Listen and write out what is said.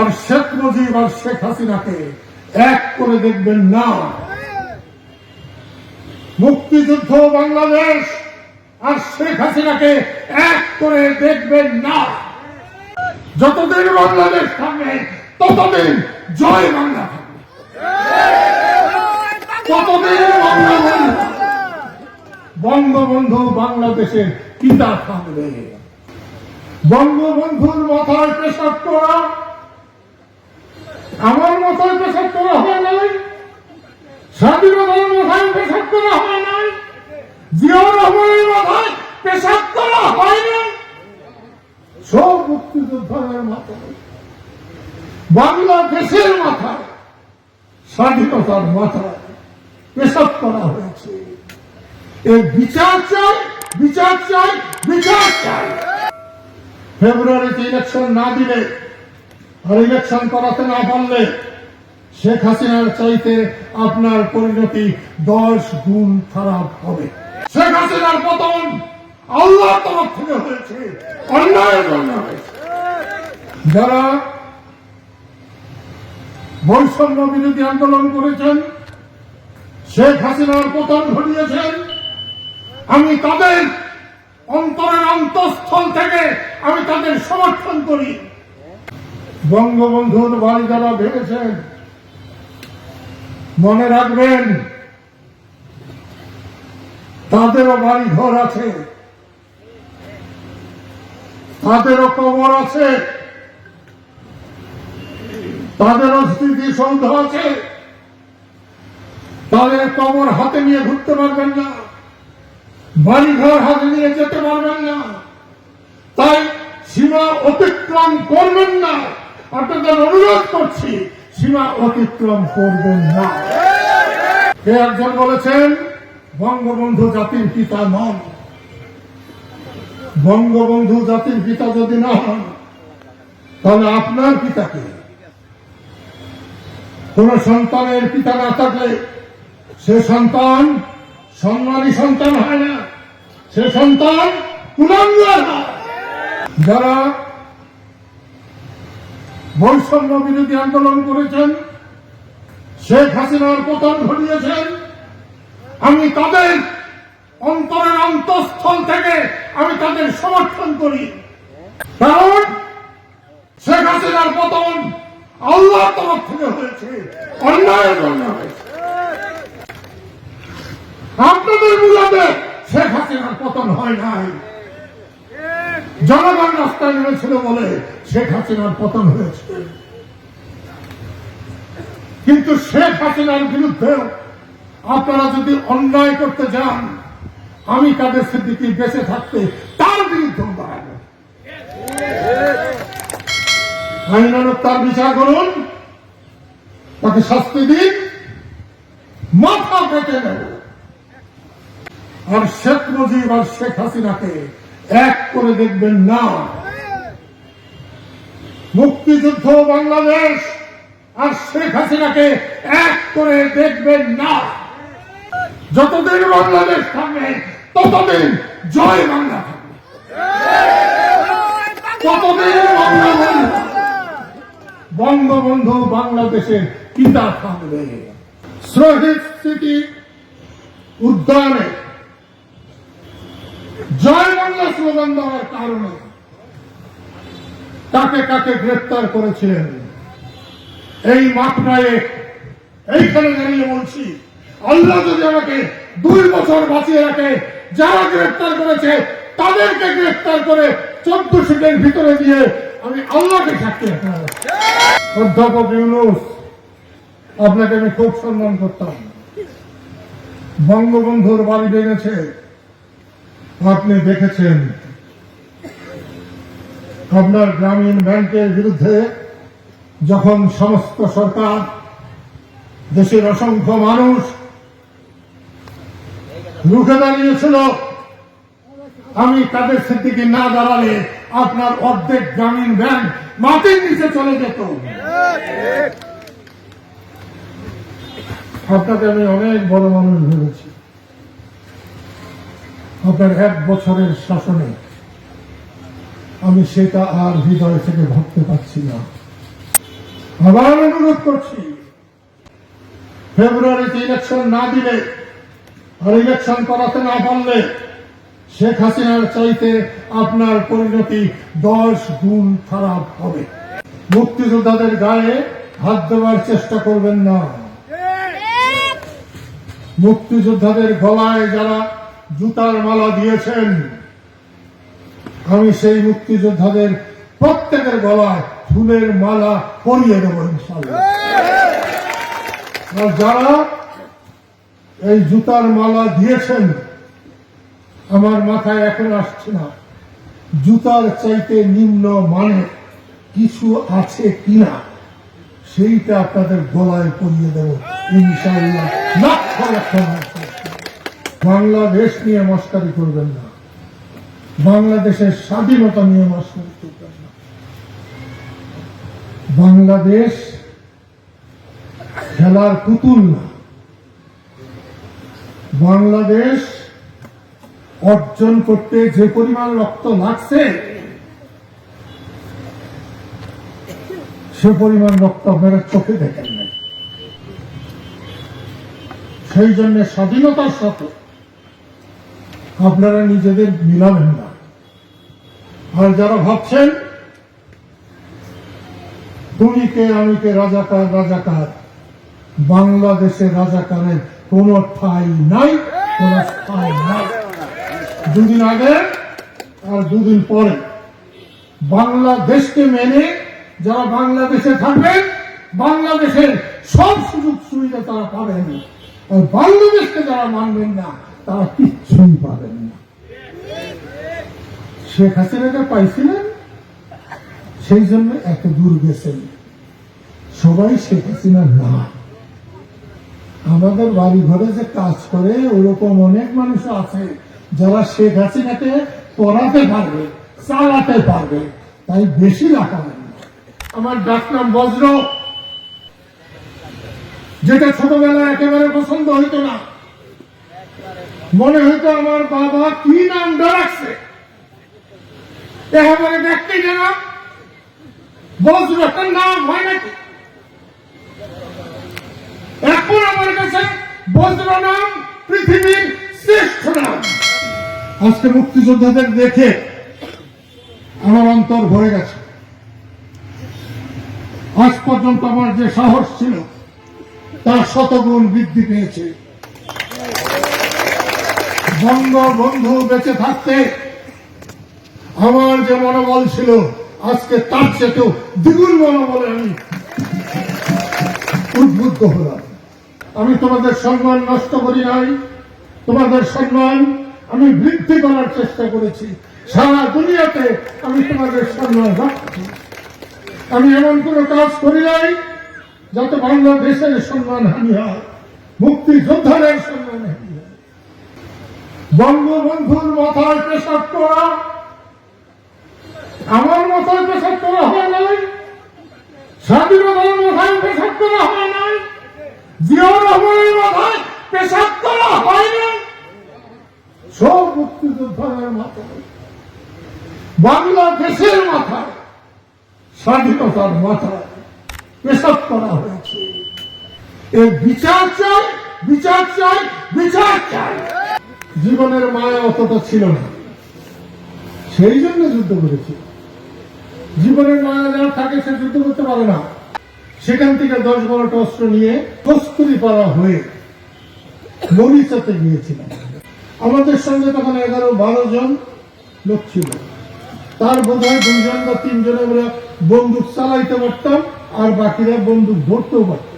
আর শেখ মুজিব আর শেখ হাসিনাকে এক করে দেখবেন না। মুক্তিযুদ্ধ বাংলাদেশ আর শেখ হাসিনাকে এক করে দেখবেন না। যতদিন বাংলাদেশ থাকবে, ততদিন জয় বাংলা থাকবে। বঙ্গবন্ধু বাংলাদেশের পিতা থাকবে। বঙ্গবন্ধুর মাথায় পেশাব করা আমার মাথায় পেশাব করা হয় নাই স্বাধীনতার মাথায় করা হয় বাংলাদেশের মাথায় স্বাধীনতার মাথায় করা হয়েছে। এই বিচার চাই বিচার চাই বিচার চাই। ফেব্রুয়ারিতে ইলেকশন না দিলে ইলেকশন করাতে না পারলে শেখ হাসিনার চাইতে আপনার পরিণতি দশ গুণ খারাপ হবে। শেখ হাসিনার পতন আল্লাহ তরফ থেকে হয়েছে। অন্যায়ের জন্য যারা বৈষম্য বিরোধী আন্দোলন করেছেন, শেখ হাসিনার পতন ঘটিয়েছেন, আমি তাদের অন্তরের অন্তঃস্থল থেকে আমি তাদের সমর্থন করি। বঙ্গবন্ধুর বাড়ি যারা ভেবেছেন মনে রাখবেন, তাদেরও বাড়ি ঘর আছে, তাদেরও কবর আছে, তাদেরও স্মৃতি স্মৃতিসৌধ আছে, তাদের কবর হাতে নিয়ে ঘুরতে পারবেন না, বাড়িঘর হাতে নিয়ে যেতে পারবেন না, তাই সীমা অতিক্রম করবেন না। আপনাদের অনুরোধ করছি, সীমা অতিক্রম করবেন না। কে একজন বলেছেন? বঙ্গবন্ধু জাতির পিতা নন। বঙ্গবন্ধু জাতির পিতা যদি না হন, তাহলে আপনার পিতাকে কোন সন্তানের পিতা না থাকলে সে সন্তান সম্মানী সন্তান হয় না। সে সন্তান কুলাঙ্গার যারা বৈষম্য বিরোধী আন্দোলন করেছেন, শেখ হাসিনার পতন ঘটিয়েছেন। আমি তাদের অন্তরের অন্তঃস্থল থেকে আমি তাদের সমর্থন করি। কারণ শেখ হাসিনার পতন আল্লাহ তরফ থেকে হয়েছে, অন্যায়ের জন্য হয়েছে। আপনাদের মূলাতে শেখ হাসিনার পতন হয় নাই। জনগণ রাস্তায় নেমেছিল বলে শেখ হাসিনার পতন হয়েছে। কিন্তু শেখ হাসিনার বিরুদ্ধে আপনারা যদি অন্যায় করতে যান, আমি কাদের সিদ্দিকি বেঁচে থাকতে তার বিরুদ্ধে দাঁড়াবো। তার বিচার করুন, তাকে শাস্তি দিন, মাথা কেটে নেব। আর শেখ মুজিব আর শেখ হাসিনাকে এক করে দেখবেন না। মুক্তিযুদ্ধ বাংলাদেশ আর শেখ হাসিনাকে এক করে দেখবেন না। যতদিন বাংলাদেশ থাকবে, ততদিন জয় বাংলা থাকবে। ততদিন বঙ্গবন্ধু বাংলাদেশের পিতা থাকবে। শহীদ স্মৃতি উদ্যানে স্লোগান দেওয়ার কারণে কাকে কাকে গ্রেপ্তার করেছিলেন? এই মাপনায় এইখানে দাঁড়িয়ে বলছি, আল্লাহ যদি আমাকে দুই বছর বাঁচিয়ে রাখে, যারা গ্রেপ্তার করেছে, তাদেরকে গ্রেপ্তার করে চোদ্দ সিটের ভিতরে দিয়ে আমি আল্লাহকে সাক্ষী অধ্যাপক ইউনুস, আপনাকে আমি খুব সম্মান করতাম। বঙ্গবন্ধুর বাড়ি ভেঙেছে। আপনি দেখেছেন আপনার গ্রামীণ ব্যাংকের বিরুদ্ধে যখন সমস্ত সরকার, দেশের অসংখ্য মানুষ রুখে দাঁড়িয়েছিল, আমি তাদের সিদ্দিকে না দাঁড়ালে আপনার অর্ধেক গ্রামীণ ব্যাংক মাটির নিচে চলে যেত। আপনাকে আমি অনেক বড় মানুষ ভেবেছি। আপনার এক বছরের শাসনে আমি সেটা আর হৃদয় থেকে ভাবতে পারছি না। আবার অনুরোধ করছি ফেব্রুয়ারিতে ইলেকশন না দিলে আর ইলেকশন করাতে না পারলে শেখ হাসিনার চাইতে আপনার পরিণতি দশ গুণ খারাপ হবে। মুক্তিযোদ্ধাদের গায়ে হাত দেওয়ার চেষ্টা করবেন না। মুক্তিযোদ্ধাদের গলায় যারা জুতার মালা দিয়েছেন। আমি সেই মুক্তিযোদ্ধাদের প্রত্যেকের গলায় ফুলের মালা পরিয়ে দেবো যারা এই জুতার মালা দিয়েছেন, আমার মাথায় এখন আসছে না, জুতার চাইতে নিম্ন মানে কিছু আছে কিনা, সেইটা আপনাদের গলায় পরিয়ে দেব ইনশাল্লাহ লক্ষ লক্ষ। বাংলাদেশ নিয়ে মস্কারি করবেন না। বাংলাদেশের স্বাধীনতা নিয়ে মস্কারি করবেন না। বাংলাদেশ খেলার পুতুল না। বাংলাদেশ অর্জন করতে যে পরিমাণ রক্ত লাগছে, সে পরিমাণ রক্ত আপনারা চোখে দেখেন নাই। সেই জন্য স্বাধীনতার সাথে আপনারা নিজেদের মিলাবেন না। আর যারা ভাবছেন, তুমি কে, আমি কে, রাজাকার রাজাকার বাংলাদেশে রাজাকারের কোন ঠাই নাই, কোন স্থান নাই। দুদিন আগে আর দুদিন পরে বাংলাদেশকে মেনে যারা বাংলাদেশে থাকবেন বাংলাদেশের সব সুযোগ সুবিধা তারা পাবেন আর বাংলাদেশকে যারা মানবেন না তারা কিচ্ছুই পাবেন না। শেখ হাসিনাকে পাইছিলেন, সেই জন্য এত দূর গেছেন। সবাই শেখ হাসিনা না আমাদের বাড়ি ঘরে যে কাজ করে, ওরকম অনেক মানুষ আছে যারা শেখ হাসিনাকে পড়াতে পারবে, চালাতে পারবে, তাই বেশি লাফাবেন না। আমার ডাক নাম বজ্র। যেটা ছোটবেলায় একেবারে পছন্দ হইতো না। মনে হইতো আমার বাবা কি নাম রাখছে একেবারে দেখতে যেন বজ্র একটা নাম হয় নাকি? এখন আমার কাছে বজ্র নাম, পৃথিবীর শ্রেষ্ঠ নাম। আজকে মুক্তিযোদ্ধাদের দেখে আমার অন্তর ভরে গেছে। আজ পর্যন্ত আমার যে সাহস ছিল, তার শতগুণ বৃদ্ধি পেয়েছে। বঙ্গবন্ধু বেঁচে থাকতে আমার যে মনোবল ছিল, আজকে তার চেয়েও দ্বিগুণ মনোবলে আমি উদ্বুদ্ধ হলাম। আমি তোমাদের সম্মান নষ্ট করি নাই। তোমাদের সম্মান আমি বৃদ্ধি করার চেষ্টা করেছি। সারা দুনিয়াতে আমি তোমাদের সম্মান রাখছি। আমি এমন কোন কাজ করি নাই যাতে বাংলাদেশের সম্মান হানি হয়, মুক্তিযোদ্ধাদের সম্মান হানি হয়। বঙ্গবন্ধুর মাথায় পেশাব করা। আমার মাথায় পেশাব করা হয় নাই। স্বাধীনতার মাথায় পেশাব করা হয় নাই। রহমানের মাথায় পেশাব করা হয় না সব মাথায়। বাংলাদেশের মাথায় স্বাধীনতার মাথায় পেশাব করা হয়েছে। এর বিচার চাই বিচার চাই বিচার চাই। জীবনের মায়া অতটা ছিল না। সেই জন্য যুদ্ধ করেছে। জীবনের মায়া যারা থাকে, সে যুদ্ধ করতে পারে না। সেখান থেকে দশ বারোটা অস্ত্র নিয়ে কস্তুরি পাড়া হয়ে মরিচাতে গিয়েছিলাম আমাদের সঙ্গে তখন এগারো বারো জন লোক ছিল। তার বোধ হয় দুইজন বা তিনজনে আমরা বন্দুক চালাইতে পারতাম, আর বাকিরা বন্দুক ধরতেও পারতাম।